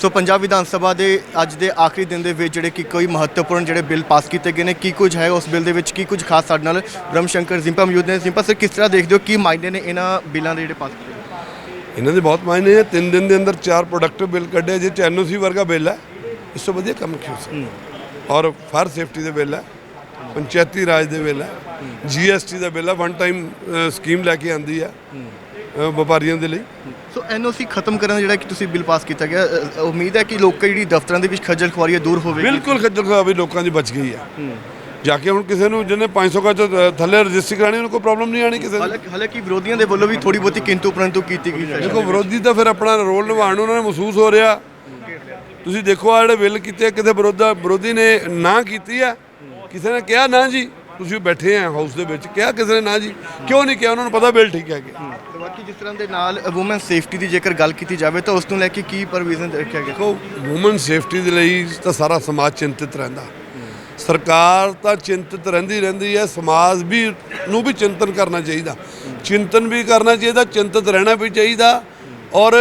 ਸੋ ਪੰਜਾਬ ਵਿਧਾਨ ਸਭਾ ਦੇ ਅੱਜ ਦੇ ਆਖਰੀ ਦਿਨ ਦੇ ਵਿੱਚ ਜਿਹੜੇ ਕਿ ਕੋਈ ਮਹੱਤਵਪੂਰਨ ਜਿਹੜੇ ਬਿੱਲ ਪਾਸ ਕੀਤੇ ਗਏ ਨੇ ਕੀ ਕੁਝ ਹੈ ਉਸ ਬਿੱਲ ਦੇ ਵਿੱਚ? ਕੀ ਕੁਝ ਖਾਸ ਸਾਡੇ ਨਾਲ ਬ੍ਰਹਮ ਸ਼ੰਕਰ ਜ਼ਿੰਪਾ ਮੌਜੂਦ ਨੇ? ਜ਼ਿੰਪਾ ਸਰ ਕਿਸ ਤਰ੍ਹਾਂ ਦੇਖਦੇ ਹੋ? ਕੀ ਮਾਇਨੇ ਨੇ ਇਹਨਾਂ ਬਿੱਲਾਂ ਦੇ ਜਿਹੜੇ ਪਾਸ ਕੀਤੇ? ਇਹਨਾਂ ਦੇ ਬਹੁਤ ਮਾਇਨੇ ਹੈ ਤਿੰਨ ਦਿਨ ਦੇ ਅੰਦਰ ਚਾਰ ਪ੍ਰੋਡਕਟਿਵ ਬਿੱਲ ਕੱਢੇ ਜੇ ਐਨਓਸੀ ਵਰਗਾ ਬਿੱਲ ਹੈ। ਇਸ ਤੋਂ ਵਧੀਆ ਕੰਮ ਕਿਉਂ ਸੀ? ਔਰ ਫਾਇਰ ਸੇਫਟੀ ਦੇ ਬਿੱਲ ਹੈ। ਪੰਚਾਇਤੀ ਰਾਜ ਦੇ ਬਿੱਲ ਹੈ। ਜੀਐਸਟੀ ਦਾ ਬਿੱਲ ਹੈ। ਵਨ ਟਾਈਮ ਸਕੀਮ ਲੈ ਕੇ ਆਂਦੀ ਹੈ। ਵਪਾਰੀਆਂ ਦੇ ਲਈ। ਸੋ ਐਨਓਸੀ ਖਤਮ ਕਰਨ ਦਾ ਜਿਹੜਾ ਕਿ ਤੁਸੀਂ ਬਿੱਲ ਪਾਸ ਕੀਤਾ ਗਿਆ ਅ, ਉਮੀਦ ਹੈ ਕਿ ਲੋਕਾਂ ਜਿਹੜੀ ਦਫ਼ਤਰਾਂ ਦੇ ਵਿੱਚ ਖੱਜਲ ਖੁਆਰੀ ਹੈ ਦੂਰ ਹੋਵੇਗੀ। ਬਿਲਕੁਲ ਖੱਜਲ ਖਰਾਬੀ ਲੋਕਾਂ ਦੀ ਬਚ ਗਈ ਹੈ। ਜਾ ਕੇ ਹੁਣ ਕਿਸੇ ਨੂੰ ਜਿਹਨੇ 500 ਕਾ ਤੋਂ ਥੱਲੇ ਰਜਿਸਟਰੀ ਕਰਾਣੀ ਉਹਨੂੰ ਕੋਈ ਪ੍ਰੋਬਲਮ ਨਹੀਂ ਆਣੀ ਕਿਸੇ ਨੂੰ ਹਾਲਾਂਕਿ ਹਾਲਾਂਕਿ ਵਿਰੋਧੀਆਂ ਦੇ ਵੱਲੋਂ ਵੀ ਥੋੜੀ ਬਹੁਤੀ ਕਿੰਤੂ ਪਰੰਤੂ ਕੀਤੀ ਗਈ ਹੈ। ਦੇਖੋ ਵਿਰੋਧੀ ਤਾਂ ਫਿਰ ਆਪਣਾ ਰੋਲ ਨਿਭਾਉਣ ਨੂੰ ਉਹਨਾਂ ਨੂੰ ਮਹਿਸੂਸ ਹੋ ਰਿਹਾ। ਤੁਸੀਂ ਦੇਖੋ ਆ ਜਿਹੜੇ ਬਿੱਲ ਕੀਤੇ ਆ, ਕਿਤੇ ਵਿਰੋਧਾ ਵਿਰੋਧੀ ਨੇ ਨਾ ਕੀਤੀ ਆ। ਕਿਸੇ ਨੇ ਕਿਹਾ ਨਾ ਜੀ। ਤੁਸੀਂ ਬੈਠੇ ਆ ਹਾਊਸ ਦੇ ਵਿੱਚ। ਕਿਹਾ ਕਿਸੇ ਨੇ ਨਾ ਜੀ? ਕਿਉਂ ਨਹੀਂ ਕਿਹਾ? ਉਹਨਾਂ ਨੂੰ ਪਤਾ ਬਿੱਲ ਠੀਕ ਹੈਗੇ। ਤੇ ਬਾਕੀ ਜਿਸ ਤਰ੍ਹਾਂ ਦੇ ਨਾਲ ਔਮਨ ਸੇਫਟੀ ਦੀ ਜੇਕਰ ਗੱਲ ਕੀਤੀ ਜਾਵੇ ਤਾਂ ਉਸ ਨੂੰ ਲੈ ਕੇ ਕੀ ਪ੍ਰੋਵੀਜ਼ਨ ਰੱਖਿਆ ਗਿਆ? ਦੇਖੋ ਔਮਨ ਸੇਫਟੀ ਦੇ ਲਈ ਤਾਂ ਸਾਰਾ ਸਮਾਜ ਚਿੰਤਿਤ ਰਹਿੰਦਾ। ਸਰਕਾਰ ਤਾਂ ਚਿੰਤਿਤ ਰਹਿੰਦੀ ਰਹਿੰਦੀ ਹੈ ਸਮਾਜ ਵੀ ਨੂੰ ਵੀ ਚਿੰਤਨ ਕਰਨਾ ਚਾਹੀਦਾ। ਚਿੰਤਨ ਵੀ ਕਰਨਾ ਚਾਹੀਦਾ ਚਿੰਤਿਤ ਰਹਿਣਾ ਵੀ ਚਾਹੀਦਾ। ਔਰ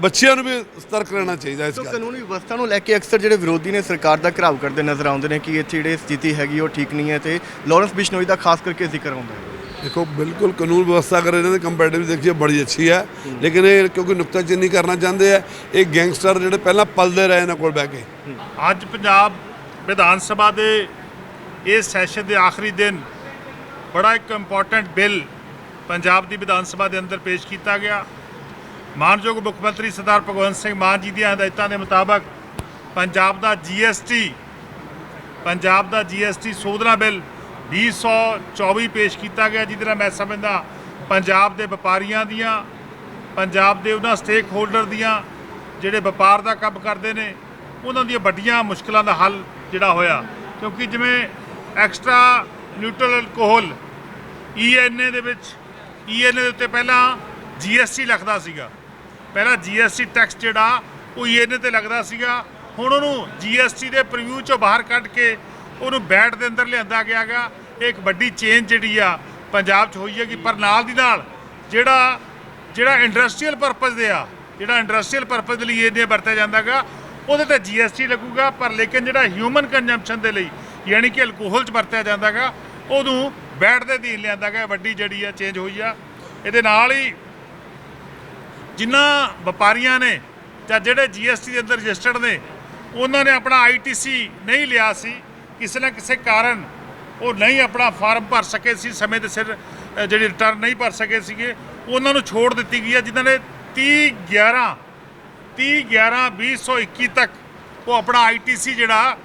ਬੱਚਿਆਂ ਨੂੰ ਵੀ ਸਤਰਕ ਰਹਿਣਾ ਚਾਹੀਦਾ ਇਸ ਸੋ ਗੱਲ ਕਾਨੂੰਨੀ ਵਿਵਸਥਾ ਨੂੰ ਲੈ ਕੇ ਅਕਸਰ ਜਿਹੜੇ ਵਿਰੋਧੀ ਨੇ ਸਰਕਾਰ ਦਾ ਘਰਾਵ ਕਰਦੇ ਨਜ਼ਰ ਆਉਂਦੇ ਨੇ ਕਿ ਇੱਥੇ ਜਿਹੜੇ ਸਥਿਤੀ ਹੈਗੀ ਉਹ ਠੀਕ ਨਹੀਂ ਹੈ ਤੇ ਲਾਰੈਂਸ ਬਿਸ਼ਨੋਈ ਦਾ ਖਾਸ ਕਰਕੇ ਜ਼ਿਕਰ ਆਉਂਦਾ ਹੈ ਦੇਖੋ ਬਿਲਕੁਲ ਕਾਨੂੰਨ ਵਿਵਸਥਾ ਅਗਰ ਇਹਨਾਂ ਦੇ ਕੰਪੈਰੀਟਿਵ ਦੇਖੀਏ ਬੜੀ ਅੱਛੀ ਹੈ। ਲੇਕਿਨ ਇਹ ਕਿਉਂਕਿ ਨੁਕਤਾਚੀਨੀ ਕਰਨਾ ਚਾਹੁੰਦੇ ਆ ਇਹ ਗੈਂਗਸਟਰ ਜਿਹੜੇ ਪਹਿਲਾਂ ਪਲਦੇ ਰਹੇ ਇਹਨਾਂ ਕੋਲ ਬਹਿ ਕੇ। ਅੱਜ ਪੰਜਾਬ ਵਿਧਾਨ ਸਭਾ ਦੇ ਇਸ ਸੈਸ਼ਨ ਦੇ ਆਖਰੀ ਦਿਨ ਬੜਾ ਇੱਕ ਇੰਪੋਰਟੈਂਟ ਬਿੱਲ ਪੰਜਾਬ ਦੀ ਵਿਧਾਨ ਸਭਾ ਦੇ ਅੰਦਰ ਪੇਸ਼ ਕੀਤਾ ਗਿਆ। ਮਾਨਯੋਗ ਮੁੱਖ ਮੰਤਰੀ ਸਰਦਾਰ ਭਗਵੰਤ ਸਿੰਘ ਮਾਨ ਜੀ ਦੀਆਂ ਹਦਾਇਤਾਂ ਦੇ ਮੁਤਾਬਕ ਪੰਜਾਬ ਦਾ ਜੀਐਸਟੀ, ਪੰਜਾਬ ਦਾ ਜੀਐਸਟੀ ਸੋਧਣਾ ਬਿੱਲ 2024 ਪੇਸ਼ ਕੀਤਾ ਗਿਆ, ਜਿਹਦੇ ਨਾਲ ਮੈਂ ਸਮਝਦਾ ਪੰਜਾਬ ਦੇ ਵਪਾਰੀਆਂ ਦੀਆਂ, ਪੰਜਾਬ ਦੇ ਉਹਨਾਂ ਸਟੇਕ ਹੋਲਡਰ ਦੀਆਂ ਜਿਹੜੇ ਵਪਾਰ ਦਾ ਕੰਮ ਕਰਦੇ ਨੇ, ਉਹਨਾਂ ਦੀਆਂ ਵੱਡੀਆਂ ਮੁਸ਼ਕਲਾਂ ਦਾ ਹੱਲ ਜਿਹੜਾ ਹੋਇਆ। ਕਿਉਂਕਿ ਜਿਵੇਂ ਐਕਸਟਰਾ ਨਿਊਟਰਲ ਅਲਕੋਹਲ ਈਐਨਏ ਦੇ ਵਿੱਚ ਈਐਨਏ ਦੇ ਉੱਤੇ ਪਹਿਲਾਂ ਜੀਐਸਟੀ ਲਿਖਦਾ ਸੀਗਾ। ਪਹਿਲਾਂ ਜੀਐਸਟੀ ਟੈਕਸ ਜਿਹੜਾ, ਉਹ ਈਐਨਏ ਤੇ ਲੱਗਦਾ ਸੀਗਾ। ਹੁਣ ਉਹਨੂੰ ਜੀਐਸਟੀ ਦੇ ਪ੍ਰੀਵਿਊ ਚੋਂ ਬਾਹਰ ਕੱਢ ਕੇ ਉਹਨੂੰ ਬੈਟ ਦੇ ਅੰਦਰ ਲਿਆਂਦਾ ਗਿਆ ਗਾ। ਇਹ ਇੱਕ ਵੱਡੀ ਚੇਂਜ ਜਿਹੜੀ ਆ ਪੰਜਾਬ 'ਚ ਹੋਈ ਹੈ ਕਿ ਪਰ ਨਾਲ ਦੀ ਨਾਲ ਜਿਹੜਾ ਜਿਹੜਾ ਇੰਡਸਟਰੀਅਲ ਪਰਪਸ ਦੇ ਆ, ਜਿਹੜਾ ਇੰਡਸਟਰੀਅਲ ਪਰਪਸ ਦੇ ਲਈ ਇਹਨੇ ਵਰਤਿਆ ਜਾਂਦਾਗਾ ਉਹਦੇ ਤੇ ਜੀਐਸਟੀ ਲੱਗੂਗਾ। ਪਰ ਲੇਕਿਨ ਜਿਹੜਾ ਹਿਊਮਨ ਕੰਜ਼ੰਪਸ਼ਨ ਦੇ ਲਈ, ਯਾਨੀ ਕਿ ਅਲਕੋਹਲ 'ਚ ਵਰਤਿਆ ਜਾਂਦਾਗਾ ਉਹਨੂੰ ਬੈਟ ਦੇ ਅਧੀਨ ਲਿਆਂਦਾ ਗਿਆ। ਵੱਡੀ ਜਿਹੜੀ ਆ ਚੇਂਜ ਹੋਈ ਆ। ਇਹਦੇ ਨਾਲ ਹੀ ਜਿਨ੍ਹਾਂ ਵਪਾਰੀਆਂ ਨੇ ਜਾਂ ਜਿਹੜੇ ਜੀਐਸਟੀ ਦੇ ਅੰਦਰ ਰਜਿਸਟਰਡ ਨੇ, ਉਹਨਾਂ ਨੇ ਆਪਣਾ ਆਈਟੀਸੀ ਨਹੀਂ ਲਿਆ ਸੀ। ਕਿਸੇ ਨਾ ਕਿਸੇ ਕਾਰਨ ਉਹ ਨਹੀਂ ਆਪਣਾ ਫਾਰਮ ਭਰ ਸਕੇ ਸੀ, ਸਮੇਂ ਦੇ ਸਿਰ ਜਿਹੜੀ ਰਿਟਰਨ ਨਹੀਂ ਭਰ ਸਕੇ ਸੀਗੇ। ਉਹਨਾਂ ਨੂੰ ਛੋੜ ਦਿੱਤੀ ਗਈ ਹੈ, ਜਿਨ੍ਹਾਂ ਨੇ 30 11 30 11 2021 ਤੱਕ ਉਹ ਆਪਣਾ ਆਈਟੀਸੀ ਜਿਹੜਾ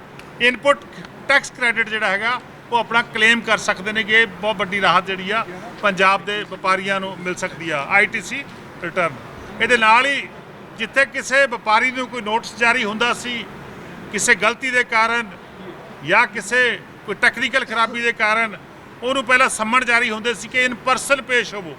ਇਨਪੁਟ ਟੈਕਸ ਕ੍ਰੈਡਿਟ ਜਿਹੜਾ ਹੈਗਾ, ਉਹ ਆਪਣਾ ਕਲੇਮ ਕਰ ਸਕਦੇ ਨੇ ਕਿ ਇਹ ਬਹੁਤ ਵੱਡੀ ਰਾਹਤ ਜਿਹੜੀ ਆ ਪੰਜਾਬ ਦੇ ਵਪਾਰੀਆਂ ਨੂੰ ਮਿਲ ਸਕਦੀ ਆ ਆਈਟੀਸੀ ਰਿਟਰਨ ਇਹਦੇ ਨਾਲ ਹੀ ਜਿੱਥੇ ਕਿਸੇ ਵਪਾਰੀ ਨੂੰ ਕੋਈ ਨੋਟਿਸ ਜਾਰੀ ਹੁੰਦਾ ਸੀ, ਕਿਸੇ ਗਲਤੀ ਦੇ ਕਾਰਨ ਜਾਂ ਕਿਸੇ ਕੋਈ ਟੈਕਨੀਕਲ ਖਰਾਬੀ ਦੇ ਕਾਰਨ ਉਹਨੂੰ ਪਹਿਲਾਂ ਸੰਮਣ ਜਾਰੀ ਹੁੰਦੇ ਸੀ ਕਿ ਇਨ ਪਰਸਨ ਪੇਸ਼ ਹੋਵੋ।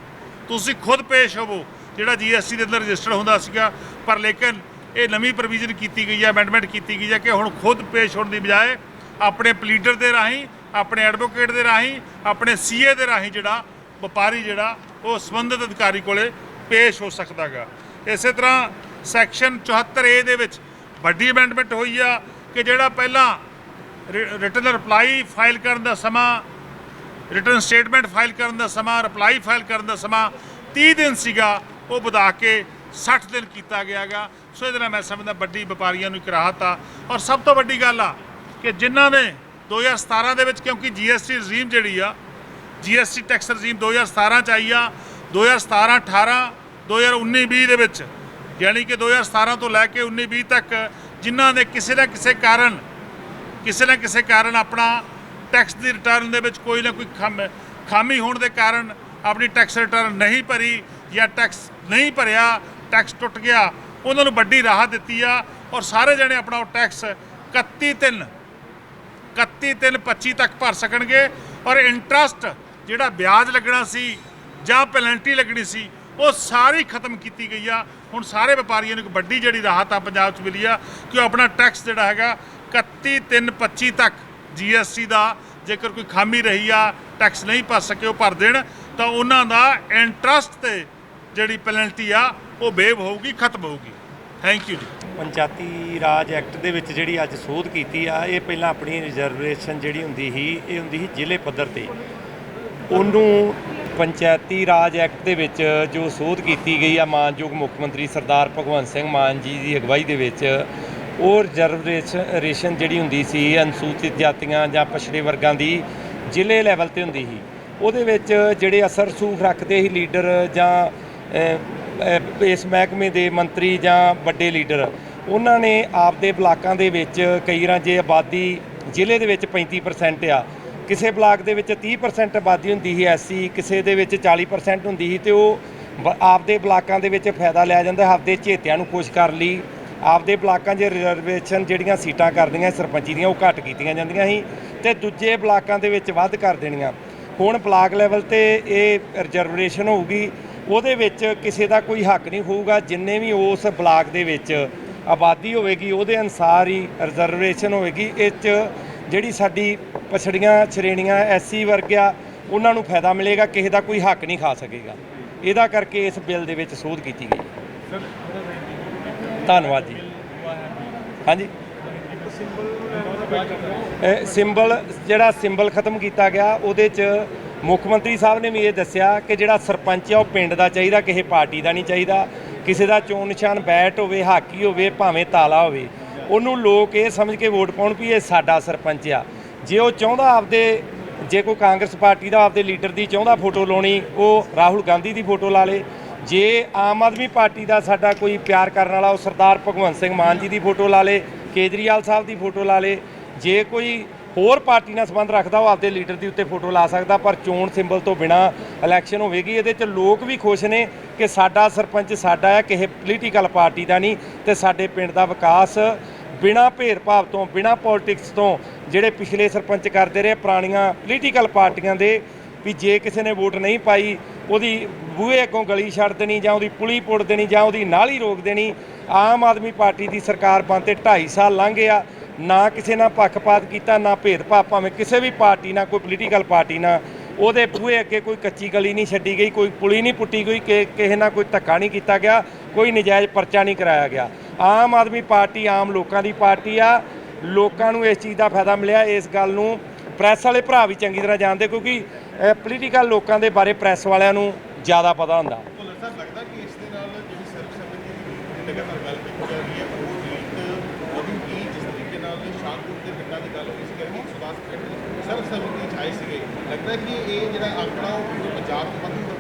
ਤੁਸੀਂ ਖੁਦ ਪੇਸ਼ ਹੋਵੋ, ਜਿਹੜਾ ਜੀਐਸਟੀ ਦੇ ਅੰਦਰ ਰਜਿਸਟਰਡ ਹੁੰਦਾ ਸੀਗਾ, ਪਰ ਲੇਕਿਨ ਇਹ ਨਵੀਂ ਪ੍ਰੋਵੀਜ਼ਨ ਕੀਤੀ ਗਈ ਹੈ ਅਮੈਂਡਮੈਂਟ ਕੀਤੀ ਗਈ ਹੈ ਕਿ ਹੁਣ ਖੁਦ ਪੇਸ਼ ਹੋਣ ਦੀ ਬਜਾਏ ਆਪਣੇ ਪਲੀਡਰ ਦੇ ਰਾਹੀਂ, ਆਪਣੇ ਐਡਵੋਕੇਟ ਦੇ ਰਾਹੀਂ, ਆਪਣੇ ਸੀਏ ਦੇ ਰਾਹੀਂ ਜਿਹੜਾ ਵਪਾਰੀ ਜਿਹੜਾ ਉਹ ਸੰਬੰਧਿਤ ਅਧਿਕਾਰੀ ਕੋਲੇ ਪੇਸ਼ ਹੋ ਸਕਦਾਗਾ। ਇਸੇ ਤਰ੍ਹਾਂ ਸੈਕਸ਼ਨ 74 ਏ ਦੇ ਵਿੱਚ ਵੱਡੀ ਅਮੈਂਡਮੈਂਟ ਹੋਈ ਆ ਕਿ ਜਿਹੜਾ ਪਹਿਲਾਂ ਰਿਟਰਨ ਰਿਪਲਾਈ ਫਾਈਲ ਕਰਨ ਦਾ ਸਮਾਂ ਰਿਟਰਨ ਸਟੇਟਮੈਂਟ ਫਾਈਲ ਕਰਨ ਦਾ ਸਮਾਂ ਰਿਪਲਾਈ ਫਾਈਲ ਕਰਨ ਦਾ ਸਮਾਂ 30 ਦਿਨ ਸੀਗਾ, ਉਹ ਵਧਾ ਕੇ 60 ਦਿਨ ਕੀਤਾ ਗਿਆਗਾ। ਸੋ ਇਹਦੇ ਨਾਲ ਮੈਂ ਸਮਝਦਾ ਵੱਡੀ ਵਪਾਰੀਆਂ ਨੂੰ ਇੱਕ ਰਾਹਤ ਆ। ਔਰ ਸਭ ਤੋਂ ਵੱਡੀ ਗੱਲ ਆ ਕਿ ਜਿਨ੍ਹਾਂ ਨੇ 2017 ਦੇ ਵਿੱਚ, ਕਿਉਂਕਿ ਜੀਐਸਟੀ ਰਜੀਮ ਜਿਹੜੀ ਆ ਜੀਐਸਟੀ ਟੈਕਸ ਰਜੀਮ 2017 ਚ ਆਈ ਆ 2017 18 2019 20 ਦੇ ਵਿੱਚ, ਯਾਨੀ ਕਿ 2017 ਤੋਂ ਲੈ ਕੇ 19 20 ਤੱਕ ਜਿਨ੍ਹਾਂ ਨੇ ਕਿਸੇ ਨਾ ਕਿਸੇ ਕਾਰਨ, ਕਿਸੇ ਨਾ ਕਿਸੇ ਕਾਰਨ ਆਪਣਾ ਟੈਕਸ ਦੀ ਰਿਟਰਨ ਦੇ ਵਿੱਚ ਕੋਈ ਨਾ ਕੋਈ ਖਾਮ- ਖਾਮੀ ਹੋਣ ਦੇ ਕਾਰਨ ਆਪਣੀ ਟੈਕਸ ਰਿਟਰਨ ਨਹੀਂ ਭਰੀ ਜਾਂ ਟੈਕਸ ਨਹੀਂ ਭਰਿਆ ਟੈਕਸ ਟੁੱਟ ਗਿਆ, ਉਹਨਾਂ ਨੂੰ ਵੱਡੀ ਰਾਹਤ ਦਿੱਤੀ ਆ ਔਰ ਸਾਰੇ ਜਣੇ ਆਪਣਾ ਉਹ ਟੈਕਸ 31 ਤਿੰਨ 31 ਤਿੰਨ 25 ਤੱਕ ਭਰ ਸਕਣਗੇ ਔਰ ਇੰਟਰਸਟ ਜਿਹੜਾ ਵਿਆਜ ਲੱਗਣਾ ਸੀ ਜਾਂ ਪੈਨਲਟੀ ਲੱਗਣੀ ਸੀ, ਉਹ ਸਾਰੀ ਖਤਮ ਕੀਤੀ ਗਈ ਆ। ਹੁਣ ਸਾਰੇ ਵਪਾਰੀਆਂ ਨੂੰ ਇੱਕ ਵੱਡੀ ਜਿਹੜੀ ਰਾਹਤ ਆ ਪੰਜਾਬ 'ਚ ਮਿਲੀ ਆ ਕਿ ਉਹ ਆਪਣਾ ਟੈਕਸ ਜਿਹੜਾ ਹੈਗਾ 31 ਤਿੰਨ 25 ਤੱਕ ਜੀਐਸਟੀ ਦਾ ਜੇਕਰ ਕੋਈ ਖਾਮੀ ਰਹੀ ਆ ਟੈਕਸ ਨਹੀਂ ਭਰ ਸਕੇ ਉਹ ਭਰ ਦੇਣ, ਤਾਂ ਉਹਨਾਂ ਦਾ ਇੰਟਰਸਟ ਤੇ ਜਿਹੜੀ ਪੈਨਲਟੀ ਆ, ਉਹ ਵੇਵ ਹੋਊਗੀ, ਖਤਮ ਹੋਊਗੀ। ਥੈਂਕ ਯੂ ਜੀ। ਪੰਚਾਇਤੀ ਰਾਜ ਐਕਟ ਦੇ ਵਿੱਚ ਜਿਹੜੀ ਅੱਜ ਸੋਧ ਕੀਤੀ ਆ, ਇਹ ਪਹਿਲਾਂ ਆਪਣੀ ਰਿਜ਼ਰਵੇਸ਼ਨ ਜਿਹੜੀ ਹੁੰਦੀ ਸੀ, ਇਹ ਹੁੰਦੀ ਸੀ ਜ਼ਿਲ੍ਹੇ ਪੱਧਰ ਤੇ। ਉਹਨੂੰ ਪੰਚਾਇਤੀ ਰਾਜ ਐਕਟ ਦੇ ਵਿੱਚ ਜੋ ਸੋਧ ਕੀਤੀ ਗਈ ਆ ਮਾਨਯੋਗ ਮੁੱਖ ਮੰਤਰੀ ਸਰਦਾਰ ਭਗਵੰਤ ਸਿੰਘ ਮਾਨ ਜੀ ਦੀ ਅਗਵਾਈ ਦੇ ਵਿੱਚ, ਉਹ ਰਿਜ਼ਰਵੇਸ਼ਨ ਜਿਹੜੀ ਹੁੰਦੀ ਸੀ, ਅਨੁਸੂਚਿਤ ਜਾਤੀਆਂ ਜਾਂ ਪਛੜੇ ਵਰਗਾਂ ਦੀ ਜ਼ਿਲ੍ਹੇ ਲੈਵਲ ਤੇ ਹੁੰਦੀ ਸੀ। ਉਹਦੇ ਵਿੱਚ ਜਿਹੜੇ ਅਸਰ ਸੂਖ ਰੱਖਦੇ ਸੀ ਲੀਡਰ ਜਾਂ ਇਸ ਮਹਿਕਮੇ ਦੇ ਮੰਤਰੀ ਜਾਂ ਵੱਡੇ ਲੀਡਰ ਉਹਨਾਂ ਨੇ ਆਪਦੇ ਬਲਾਕਾਂ ਦੇ ਵਿੱਚ ਕਈ ਵਾਰ ਜੇ ਆਬਾਦੀ ਜ਼ਿਲ੍ਹੇ ਦੇ ਵਿੱਚ 35% ਆ ਕਿਸੇ ਬਲਾਕ ਦੇ ਵਿੱਚ 30% ਆਬਾਦੀ ਹੁੰਦੀ ਸੀ ਐਸਸੀ ਕਿਸੇ ਦੇ ਵਿੱਚ 40% ਹੁੰਦੀ ਸੀ ਤੇ ਉਹ ਬ- ਆਪਦੇ ਬਲਾਕਾਂ ਦੇ ਵਿੱਚ ਫਾਇਦਾ ਲਿਆ ਜਾਂਦਾ, ਆਪਦੇ ਝੇਤਿਆਂ ਨੂੰ ਖੁਸ਼ ਕਰ ਲਈ। ਆਪਦੇ ਬਲਾਕਾਂ 'ਚ ਰਿਜ਼ਰਵੇਸ਼ਨ ਜਿਹੜੀਆਂ ਸੀਟਾਂ ਕਰਦੀਆਂ, ਸਰਪੰਚੀ ਦੀਆਂ, ਉਹ ਘੱਟ ਕੀਤੀਆਂ ਜਾਂਦੀਆਂ ਸੀ ਤੇ ਦੂਜੇ ਬਲਾਕਾਂ ਦੇ ਵਿੱਚ ਵੱਧ ਕਰ ਦੇਣੀਆਂ। ਹੁਣ ਬਲਾਕ ਲੈਵਲ ਤੇ ਇਹ ਰਿਜ਼ਰਵੇਸ਼ਨ ਹੋਊਗੀ, ਉਹਦੇ ਵਿੱਚ ਕਿਸੇ ਦਾ ਕੋਈ ਹੱਕ ਨਹੀਂ ਹੋਊਗਾ, ਜਿੰਨੇ ਵੀ ਉਸ ਬਲਾਕ ਦੇ ਵਿੱਚ ਆਬਾਦੀ ਹੋਵੇਗੀ, ਉਹਦੇ ਅਨਸਾਰ ਹੀ ਰਿਜ਼ਰਵੇਸ਼ਨ ਹੋਵੇਗੀ। ਇਹ 'ਚ ਜਿਹੜੀ ਸਾਡੀ ਪਛੜੀਆਂ ਸ਼੍ਰੇਣੀਆਂ ਐਸਸੀ ਆ ਉਹਨਾਂ ਨੂੰ ਫਾਇਦਾ ਮਿਲੇਗਾ, ਕਿਸੇ ਦਾ ਕੋਈ ਹੱਕ ਨਹੀਂ ਖਾ ਸਕੇਗਾ। ਇਹਦਾ ਕਰਕੇ ਇਸ ਬਿੱਲ ਦੇ ਵਿੱਚ ਸੋਧ ਕੀਤੀ ਗਈ। ਧੰਨਵਾਦ ਜੀ। ਹਾਂਜੀ। ਸਿੰਬਲ, ਜਿਹੜਾ ਸਿੰਬਲ ਖਤਮ ਕੀਤਾ ਗਿਆ, ਉਹਦੇ 'ਚ ਮੁੱਖ ਮੰਤਰੀ ਸਾਹਿਬ ਨੇ ਵੀ ਇਹ ਦੱਸਿਆ ਕਿ ਜਿਹੜਾ ਸਰਪੰਚ ਆ, ਉਹ ਪਿੰਡ ਦਾ ਚਾਹੀਦਾ, ਕਿਸੇ ਪਾਰਟੀ ਦਾ ਨਹੀਂ ਚਾਹੀਦਾ। ਕਿਸੇ ਦਾ ਚੋਣ ਨਿਸ਼ਾਨ ਬੈਟ ਹੋਵੇ, ਹਾਕੀ ਹੋਵੇ, ਭਾਵੇਂ ਤਾਲਾ ਹੋਵੇ। ਉਹਨੂੰ ਲੋਕ ਇਹ ਸਮਝ ਕੇ ਵੋਟ ਪਾਉਣ ਵੀ ਇਹ ਸਾਡਾ ਸਰਪੰਚ ਆ। ਜੇ ਉਹ ਚਾਹੁੰਦਾ ਆਪਦੇ, ਜੇ ਕੋਈ ਕਾਂਗਰਸ ਪਾਰਟੀ ਦਾ ਆਪਦੇ ਲੀਡਰ ਦੀ ਚਾਹੁੰਦਾ ਫੋਟੋ ਲਾਉਣੀ, ਉਹ ਰਾਹੁਲ ਗਾਂਧੀ ਦੀ ਫੋਟੋ ਲਾ ਲੇ। ਜੇ ਆਮ ਆਦਮੀ ਪਾਰਟੀ ਦਾ ਸਾਡਾ ਕੋਈ ਪਿਆਰ ਕਰਨ ਵਾਲਾ ਉਹ ਸਰਦਾਰ ਭਗਵੰਤ ਸਿੰਘ ਮਾਨ ਜੀ ਦੀ ਫੋਟੋ ਲਾ ਲੇ, ਕੇਜਰੀਵਾਲ ਸਾਹਿਬ ਦੀ ਫੋਟੋ ਲਾ ਲੇ। ਜੇ ਕੋਈ ਹੋਰ ਪਾਰਟੀ ਨਾਲ ਸੰਬੰਧ ਰੱਖਦਾ, ਉਹ ਆਪਦੇ ਲੀਡਰ ਦੀ ਉੱਤੇ ਫੋਟੋ ਲਾ ਸਕਦਾ, ਪਰ ਚੋਣ ਸਿੰਬਲ ਤੋਂ ਬਿਨਾ ਇਲੈਕਸ਼ਨ ਹੋਵੇਗੀ। ਇਹਦੇ 'ਚ ਲੋਕ ਵੀ ਖੁਸ਼ ਨੇ ਕਿ ਸਾਡਾ ਸਰਪੰਚ ਸਾਡਾ ਹੈ ਕਿਸੇ ਪੋਲੀਟੀਕਲ ਪਾਰਟੀ ਦਾ ਨਹੀਂ, ਤੇ ਸਾਡੇ ਪਿੰਡ ਦਾ ਵਿਕਾਸ ਬਿਨਾ ਭੇਦਭਾਵ ਤੋਂ, ਬਿਨਾ ਪੋਲਿਟਿਕਸ ਤੋਂ ਜਿਹੜੇ ਪਿਛਲੇ ਸਰਪੰਚ ਕਰਦੇ ਰਹੇ ਪੁਰਾਣੀਆਂ ਪੋਲੀਟੀਕਲ ਪਾਰਟੀਆਂ ਦੇ ਵੀ ਜੇ ਕਿਸੇ ਨੇ ਵੋਟ ਨਹੀਂ ਪਾਈ, ਉਹਦੀ ਬੂਹੇ ਅੱਗੋਂ ਗਲੀ ਛੱਡ ਦੇਣੀ ਜਾਂ ਉਹਦੀ ਪੁਲੀ ਪੁੱਟ ਦੇਣੀ ਜਾਂ ਉਹਦੀ ਨਾਲੀ ਰੋਕ ਦੇਣੀ, ਆਮ ਆਦਮੀ ਪਾਰਟੀ ਦੀ ਸਰਕਾਰ ਬਣ ਤੇ 2.5 ਸਾਲ ਲੰਘ ਗਿਆ। ਨਾ ਕਿਸੇ ਨਾਲ ਪੱਖਪਾਤ ਕੀਤਾ, ਨਾ ਭੇਦਭਾਵ, ਭਾਵੇਂ ਕਿਸੇ ਵੀ ਪਾਰਟੀ ਨਾਲ, ਕੋਈ ਪੋਲੀਟੀਕਲ ਪਾਰਟੀ ਨਾਲ। ਉਹਦੇ ਬੂਹੇ ਅੱਗੇ ਕੋਈ ਕੱਚੀ ਗਲੀ ਨਹੀਂ ਛੱਡੀ ਗਈ, ਕੋਈ ਪੁਲੀ ਨਹੀਂ ਪੁੱਟੀ ਗਈ, ਕਿ, ਕਿਸੇ ਨਾਲ ਕੋਈ ਧੱਕਾ ਨਹੀਂ ਕੀਤਾ ਗਿਆ। ਕੋਈ ਨਜਾਇਜ਼ ਪਰਚਾ ਨਹੀਂ ਕਰਾਇਆ ਗਿਆ। ਆਮ ਆਦਮੀ ਪਾਰਟੀ ਆਮ ਲੋਕਾਂ ਦੀ ਪਾਰਟੀ ਆ। ਲੋਕਾਂ ਨੂੰ ਇਸ ਚੀਜ਼ ਦਾ ਫਾਇਦਾ ਮਿਲਿਆ। ਇਸ ਗੱਲ ਨੂੰ ਪ੍ਰੈਸ ਵਾਲੇ ਭਰਾ ਵੀ ਚੰਗੀ ਤਰ੍ਹਾਂ ਜਾਣਦੇ ਕਿਉਂਕਿ ਪੋਲੀਟੀਕਲ ਲੋਕਾਂ ਦੇ ਬਾਰੇ ਪ੍ਰੈਸ ਵਾਲਿਆਂ ਨੂੰ ਜ਼ਿਆਦਾ ਪਤਾ ਹੁੰਦਾ। ਲੱਗਦਾ ਕਿ ਇਹ ਜਿਹੜਾ ਆંકੜਾ ਉਹ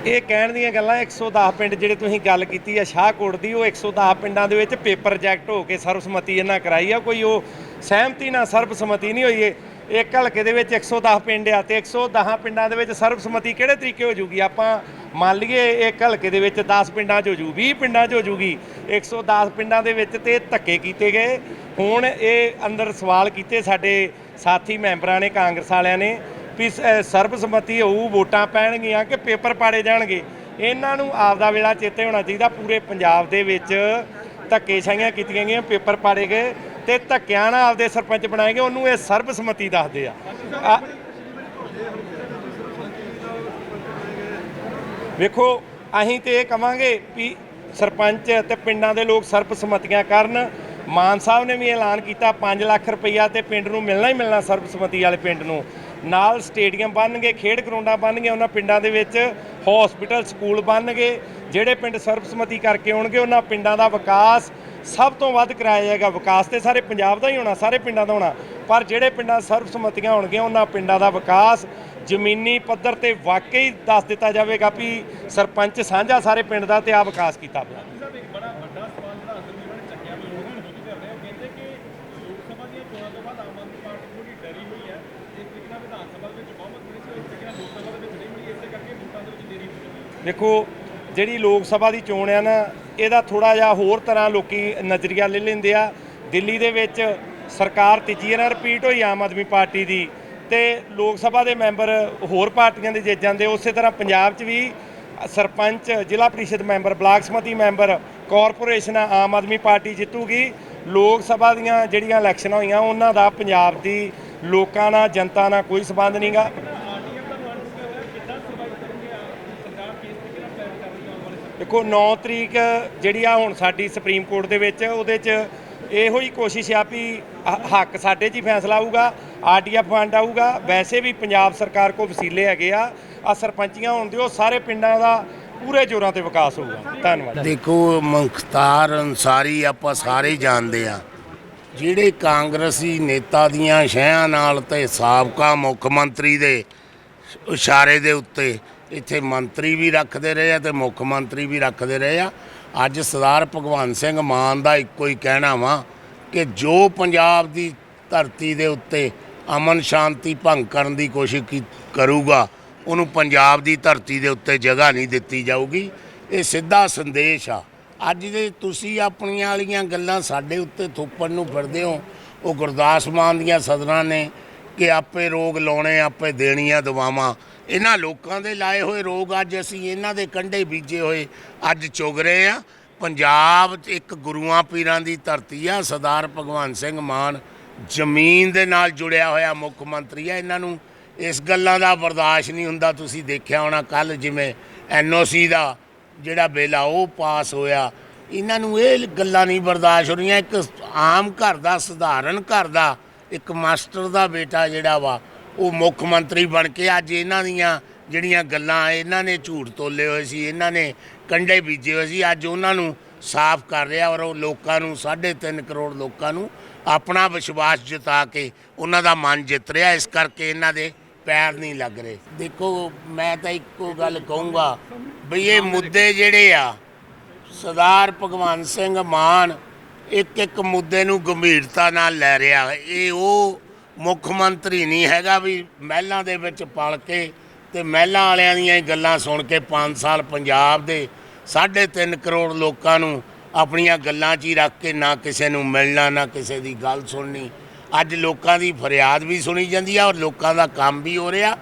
ਇਹ ਕਹਿਣ ਦੀਆਂ ਗੱਲਾਂ 110 ਪਿੰਡ ਜਿਹੜੇ ਤੁਸੀਂ ਗੱਲ ਕੀਤੀ ਆ, ਸ਼ਾਹਕੋਟ ਦੀ, ਉਹ 110 ਪਿੰਡਾਂ ਦੇ ਵਿੱਚ ਪੇਪਰ ਰਿਜੈਕਟ ਹੋ ਕੇ ਸਰਬਸੰਮਤੀ ਇਹਨਾਂ ਕਰਾਈ ਆ। ਕੋਈ ਉਹ ਸਹਿਮਤੀ ਨਾਲ ਸਰਬਸੰਮਤੀ ਨਹੀਂ ਹੋਈ ਏ ਇੱਕ ਹਲਕੇ ਦੇ ਵਿੱਚ 110 ਪਿੰਡ ਆ ਤੇ 110 ਪਿੰਡਾਂ ਦੇ ਵਿੱਚ ਸਰਬਸੰਮਤੀ ਕਿਹੜੇ ਤਰੀਕੇ ਹੋ ਜੂਗੀ? ਆਪਾਂ ਮੰਨ ਲਈਏ ਇੱਕ ਹਲਕੇ ਦੇ ਵਿੱਚ 10 ਪਿੰਡਾਂ 'ਚ ਹੋ ਜੂ 20 ਪਿੰਡਾਂ 'ਚ ਹੋ ਜੂਗੀ 110 ਪਿੰਡਾਂ ਦੇ ਵਿੱਚ ਤੇ ਧੱਕੇ ਕੀਤੇ ਗਏ। ਹੁਣ ਇਹ ਅੰਦਰ ਸਵਾਲ ਕੀਤੇ ਸਾਡੇ ਸਾਥੀ ਮੈਂਬਰਾਂ ਨੇ, ਕਾਂਗਰਸ ਵਾਲਿਆਂ ਨੇ। ਵੀ ਸ- ਸਰਬਸੰਮਤੀ ਹੋਊ, ਵੋਟਾਂ ਪੈਣਗੀਆਂ ਕਿ ਪੇਪਰ ਪਾੜੇ ਜਾਣਗੇ। ਇਹਨਾਂ ਨੂੰ ਆਪਦਾ ਵੇਲਾ ਚੇਤੇ ਹੋਣਾ ਚਾਹੀਦਾ। ਪੂਰੇ ਪੰਜਾਬ ਦੇ ਵਿੱਚ ਧੱਕੇ ਛਾਈਆਂ ਕੀਤੀਆਂ ਗਈਆਂ, ਪੇਪਰ ਪਾੜੇ ਗਏ ਤੇ ਧੱਕਿਆਂ ਨਾਲ ਆਪਦੇ ਸਰਪੰਚ ਬਣਾਏ ਗਏ। ਉਹਨੂੰ ਇਹ ਸਰਬਸੰਮਤੀ ਦੱਸਦੇ ਆ। ਆ- ਵੇਖੋ, ਅਸੀਂ ਤੇ ਇਹ ਕਵਾਂਗੇ ਵੀ ਸਰਪੰਚ ਤੇ ਪਿੰਡਾਂ ਦੇ ਲੋਕ ਸਰਬਸੰਮਤੀਆਂ ਕਰਨ। ਮਾਨ ਸਾਹਿਬ ਨੇ ਵੀ ਐਲਾਨ ਕੀਤਾ 5 ਲੱਖ ਰੁਪਈਆ ਤੇ ਪਿੰਡ ਨੂੰ ਮਿਲਣਾ ਹੀ ਮਿਲਣਾ ਸਰਬਸੰਮਤੀ ਵਾਲੇ ਪਿੰਡ ਨੂੰ। ਨਾਲ ਸਟੇਡੀਅਮ ਬਣਨਗੇ, ਖੇਡ ਗਰਾਊਂਡਾਂ ਬਣਨਗੇ ਉਹਨਾਂ ਪਿੰਡਾਂ ਦੇ ਵਿੱਚ ਹਸਪੀਟਲ ਸਕੂਲ ਬਣਨਗੇ। ਜਿਹੜੇ ਪਿੰਡ ਸਰਬਸੰਮਤੀ ਕਰਕੇ ਆਉਣਗੇ, ਉਹਨਾਂ ਪਿੰਡਾਂ ਦਾ ਵਿਕਾਸ ਸਭ ਤੋਂ ਵੱਧ ਕਰਾਇਆ ਜਾਏਗਾ। ਵਿਕਾਸ ਤੇ ਸਾਰੇ ਪੰਜਾਬ ਦਾ ਹੀ ਹੋਣਾ, ਸਾਰੇ ਪਿੰਡਾਂ ਦਾ ਹੋਣਾ। ਪਰ ਜਿਹੜੇ ਪਿੰਡਾਂ ਸਰਬਸੰਮਤੀਆਂ ਹੋਣਗੀਆਂ, ਉਹਨਾਂ ਪਿੰਡਾਂ ਦਾ ਵਿਕਾਸ ਜ਼ਮੀਨੀ ਪੱਧਰ ਤੇ ਵਾਕਈ ਦੱਸ ਦਿੱਤਾ ਜਾਵੇਗਾ ਵੀ ਸਰਪੰਚ ਸਾਂਝਾ ਸਾਰੇ ਪਿੰਡ ਦਾ ਤੇ ਆ ਵਿਕਾਸ ਕੀਤਾ ਪਿਆ ਦੇਖੋ, ਜਿਹੜੀ ਲੋਕ ਸਭਾ ਦੀ ਚੋਣ ਆ ਨਾ, ਇਹਦਾ ਥੋੜਾ ਜਿਹਾ ਹੋਰ ਤਰ੍ਹਾਂ ਲੋਕੀ ਨਜ਼ਰੀਆ ਲੈ ਲੈਂਦੇ ਆ। ਦਿੱਲੀ ਦੇ ਵਿੱਚ ਸਰਕਾਰ ਤੀਜੀ ਵਾਰ ਰਿਪੀਟ ਹੋਈ ਆਮ ਆਦਮੀ ਪਾਰਟੀ ਦੀ। ਤੇ ਲੋਕ ਸਭਾ ਦੇ ਮੈਂਬਰ ਹੋਰ ਪਾਰਟੀਆਂ ਦੇ ਜਿੱਤ ਜਾਂਦੇ ਉਸੇ ਤਰ੍ਹਾਂ ਪੰਜਾਬ 'ਚ ਵੀ sarpanch, zila parishad member, block samiti member, corporation Aam Aadmi Party ਜਿੱਤੂਗੀ। Lok Sabha ਦੀਆਂ ਜਿਹੜੀਆਂ ਇਲੈਕਸ਼ਨਾਂ ਹੋਈਆਂ, ਉਹਨਾਂ ਦਾ ਪੰਜਾਬ ਦੀ ਲੋਕਾਂ ਨਾਲ, ਜਨਤਾ ਨਾਲ ਕੋਈ ਸਬੰਧ ਨਹੀਂਗਾ ਦੇਖੋ 9 ਤਰੀਕ ਜਿਹੜੀ ਆ ਹੁਣ ਸਾਡੀ ਸੁਪਰੀਮ ਕੋਰਟ ਦੇ ਵਿੱਚ, ਉਹਦੇ 'ਚ ਇਹੋ ਹੀ ਕੋਸ਼ਿਸ਼ ਆ ਵੀ ਹੱਕ ਸਾਡੇ 'ਚ ਹੀ ਫੈਸਲਾ ਆਊਗਾ ਆਰਟੀਐਫ ਫੰਡ ਆਊਗਾ। ਵੈਸੇ ਵੀ ਪੰਜਾਬ ਸਰਕਾਰ ਕੋ ਵਸੀਲੇ ਹੈਗੇ ਆ ਆ ਸਰਪੰਚੀਆਂ ਹੋਣ ਦਿਓ, ਸਾਰੇ ਪਿੰਡਾਂ ਦਾ ਪੂਰੇ ਜ਼ੋਰਾਂ ਤੇ ਵਿਕਾਸ ਹੋਊਗਾ। ਧੰਨਵਾਦ। ਦੇਖੋ, ਮੁਖਤਾਰ ਅਨਸਾਰੀ ਆਪਾਂ ਸਾਰੇ ਜਾਣਦੇ ਆ। ਜਿਹੜੇ ਕਾਂਗਰਸੀ ਨੇਤਾ ਦੀਆਂ ਸ਼ਹਿਆਂ ਨਾਲ ਤੇ ਸਾਬਕਾ ਮੁੱਖ ਮੰਤਰੀ ਦੇ ਇਸ਼ਾਰੇ ਦੇ ਉੱਤੇ ਇੱਥੇ ਮੰਤਰੀ ਵੀ ਰੱਖਦੇ ਰਹੇ ਆ ਤੇ ਮੁੱਖ ਮੰਤਰੀ ਵੀ ਰੱਖਦੇ ਰਹੇ ਆ। ਅੱਜ ਸਰਦਾਰ ਭਗਵੰਤ ਸਿੰਘ ਮਾਨ ਦਾ ਇੱਕੋ ਹੀ ਕਹਿਣਾ ਵਾ ਕਿ ਜੋ ਪੰਜਾਬ ਦੀ ਧਰਤੀ ਦੇ ਉੱਤੇ ਅਮਨ ਸ਼ਾਂਤੀ ਭੰਗ ਕਰਨ ਦੀ ਕੋਸ਼ਿਸ਼ ਕੀ- ਕਰੂਗਾ, ਉਹਨੂੰ ਪੰਜਾਬ ਦੀ ਧਰਤੀ ਦੇ ਉੱਤੇ ਜਗ੍ਹਾ ਨਹੀਂ ਦਿੱਤੀ ਜਾਊਗੀ। ਇਹ ਸਿੱਧਾ ਸੰਦੇਸ਼ ਆ। ਅੱਜ ਦੇ ਤੁਸੀਂ ਆਪਣੀਆਂ ਵਾਲੀਆਂ ਗੱਲਾਂ ਸਾਡੇ ਉੱਤੇ ਥੋਪਣ ਨੂੰ ਫਿਰਦੇ ਹੋ, ਉਹ ਗੁਰਦਾਸ ਮਾਨ ਦੀਆਂ ਸਦਰਾਂ ਨੇ ਕਿ ਆਪੇ ਰੋਗ ਲਾਉਣੇ, ਆਪੇ ਦੇਣੀਆਂ ਦਵਾਵਾਂ ਇਹਨਾਂ ਲੋਕਾਂ ਦੇ ਲਾਏ ਹੋਏ ਰੋਗ ਅੱਜ ਅਸੀਂ ਇਹਨਾਂ ਦੇ ਕੰਢੇ ਬੀਜੇ ਹੋਏ ਅੱਜ ਚੁਗ ਰਹੇ ਆ ਪੰਜਾਬ 'ਚ ਇੱਕ ਗੁਰੂਆਂ ਪੀਰਾਂ ਦੀ ਧਰਤੀ ਆ, ਸਰਦਾਰ ਭਗਵੰਤ ਸਿੰਘ ਮਾਨ ਜ਼ਮੀਨ ਦੇ ਨਾਲ ਜੁੜਿਆ ਹੋਇਆ ਮੁੱਖ ਮੰਤਰੀ ਆ। ਇਹਨਾਂ ਨੂੰ ਇਸ ਗੱਲਾਂ ਦਾ ਬਰਦਾਸ਼ਤ ਨਹੀਂ ਹੁੰਦਾ, ਤੁਸੀਂ ਦੇਖਿਆ ਹੋਣਾ ਕੱਲ ਜਿਵੇਂ ਐਨਓਸੀ ਦਾ ਜਿਹੜਾ ਬਿੱਲ ਆ ਉਹ ਪਾਸ ਹੋਇਆ। ਇਹਨਾਂ ਨੂੰ ਇਹ ਗੱਲਾਂ ਨਹੀਂ ਬਰਦਾਸ਼ਤ ਹੋ ਰਹੀਆਂ। ਇੱਕ ਆਮ ਘਰ ਦਾ, ਸਧਾਰਨ ਘਰ ਦਾ, ਇੱਕ ਮਾਸਟਰ ਦਾ ਬੇਟਾ ਜਿਹੜਾ ਵਾ ਉਹ ਮੁੱਖ ਮੰਤਰੀ ਬਣ ਕੇ ਅੱਜ ਇਹਨਾਂ ਦੀਆਂ ਜਿਹੜੀਆਂ ਗੱਲਾਂ, ਇਹਨਾਂ ਨੇ ਝੂਠ ਤੋਲੇ ਹੋਏ ਸੀ, ਇਹਨਾਂ ਨੇ ਕੰਡੇ ਬੀਜੇ ਹੋਏ ਸੀ, ਅੱਜ ਉਹਨਾਂ ਨੂੰ ਸਾਫ਼ ਕਰ ਰਿਹਾ ਔਰ ਉਹ ਲੋਕਾਂ ਨੂੰ 3.5 ਕਰੋੜ ਲੋਕਾਂ ਨੂੰ ਆਪਣਾ ਵਿਸ਼ਵਾਸ ਜਿਤਾ ਕੇ ਉਹਨਾਂ ਦਾ ਮਨ ਜਿੱਤ ਰਿਹਾ, ਇਸ ਕਰਕੇ ਇਹਨਾਂ ਦੇ ਪੈਰ ਨਹੀਂ ਲੱਗ ਰਹੇ। ਦੇਖੋ, ਮੈਂ ਤਾਂ ਇੱਕੋ ਗੱਲ ਕਹੂੰਗਾ ਬਈ ਇਹ ਮੁੱਦੇ ਜਿਹੜੇ ਆ, ਸਰਦਾਰ ਭਗਵੰਤ ਸਿੰਘ ਮਾਨ ਇੱਕ ਇੱਕ ਮੁੱਦੇ ਨੂੰ ਗੰਭੀਰਤਾ ਨਾਲ ਲੈ ਰਿਹਾ, ਇਹ ਉਹ ਮੁੱਖ ਮੰਤਰੀ ਨਹੀਂ ਹੈਗਾ ਵੀ ਮਹਿਲਾਂ ਦੇ ਵਿੱਚ ਪਲ ਕੇ ਤੇ ਮਹਿਲਾਂ ਵਾਲਿਆਂ ਦੀਆਂ ਹੀ ਗੱਲਾਂ ਸੁਣ ਕੇ 5 ਸਾਲ ਪੰਜਾਬ ਦੇ 3.5 ਕਰੋੜ ਲੋਕਾਂ ਨੂੰ ਆਪਣੀਆਂ ਗੱਲਾਂ 'ਚ ਹੀ ਰੱਖ ਕੇ ਨਾ ਕਿਸੇ ਨੂੰ ਮਿਲਣਾ, ਨਾ ਕਿਸੇ ਦੀ ਗੱਲ ਸੁਣਨੀ। ਅੱਜ ਲੋਕਾਂ ਦੀ ਫਰਿਆਦ ਵੀ ਸੁਣੀ ਜਾਂਦੀ ਆ ਔਰ ਲੋਕਾਂ ਦਾ ਕੰਮ ਵੀ ਹੋ ਰਿਹਾ।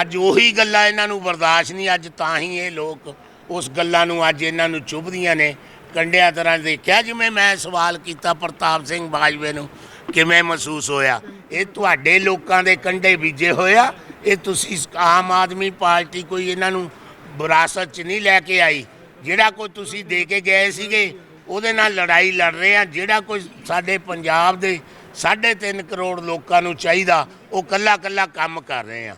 ਅੱਜ ਉਹੀ ਗੱਲਾਂ ਇਹਨਾਂ ਨੂੰ ਬਰਦਾਸ਼ਤ ਨਹੀਂ, ਅੱਜ ਤਾਂ ਹੀ ਇਹ ਲੋਕ ਉਸ ਗੱਲਾਂ ਨੂੰ ਅੱਜ ਇਹਨਾਂ ਨੂੰ ਚੁੱਭਦੀਆਂ ਨੇ। ਕੰਡਿਆਂ ਤਰ੍ਹਾਂ ਦੇਖਿਆ ਜਿਵੇਂ ਮੈਂ ਸਵਾਲ ਕੀਤਾ ਪ੍ਰਤਾਪ ਸਿੰਘ ਬਾਜਵੇ ਨੂੰ, ਕਿਵੇਂ ਮਹਿਸੂਸ ਹੋਇਆ? ਇਹ ਤੁਹਾਡੇ ਲੋਕਾਂ ਦੇ ਕੰਡੇ ਬੀਜੇ ਹੋਇਆ ਇਹ ਤੁਸੀਂ ਆਮ ਆਦਮੀ ਪਾਰਟੀ ਕੋਈ ਇਹਨਾਂ ਨੂੰ ਵਿਰਾਸਤ 'ਚ ਨਹੀਂ ਲੈ ਕੇ ਆਈ। ਜਿਹੜਾ ਕੋਈ ਤੁਸੀਂ ਦੇ ਕੇ ਗਏ ਸੀਗੇ, ਉਹਦੇ ਨਾਲ ਲੜਾਈ ਲੜ ਰਹੇ ਆ। ਜਿਹੜਾ ਕੋਈ ਸਾਡੇ ਪੰਜਾਬ ਦੇ 3.5 ਕਰੋੜ ਲੋਕਾਂ ਨੂੰ ਚਾਹੀਦਾ, ਉਹ ਕੱਲਾ ਕੱਲਾ ਕੰਮ ਕਰ ਰਹੇ ਆ।